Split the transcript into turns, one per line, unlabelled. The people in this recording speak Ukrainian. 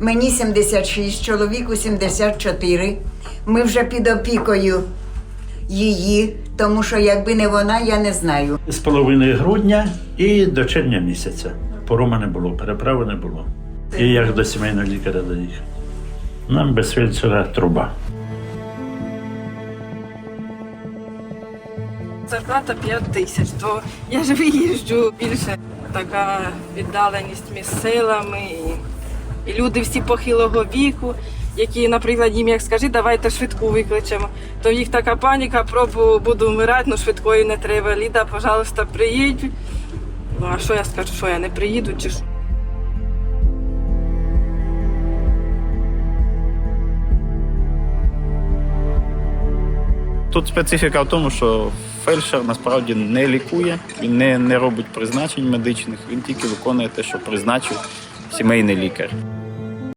Мені 76, чоловіку 74. Ми вже під опікою її, тому що якби не вона, я не знаю.
З половини грудня і до червня місяця. Порома не було, переправи не було. І як до сімейного лікаря доїхав. Нам без фельдшера труба.
Зарплата 5 тисяч, то я ж виїжджу більше. Така віддаленість між селами. І, і люди всі похилого віку, які, наприклад, їм як скажи, давайте швидку викличемо. То їх така паніка, пробу буду вмирати, ну швидкої не треба. Ліда, пожалуйста, приїдь. Ну а що я скажу, що я не приїду чи що?
Тут специфіка в тому, що фельдшер насправді не лікує, він не, не робить призначень медичних, він тільки виконує те, що призначив сімейний лікар.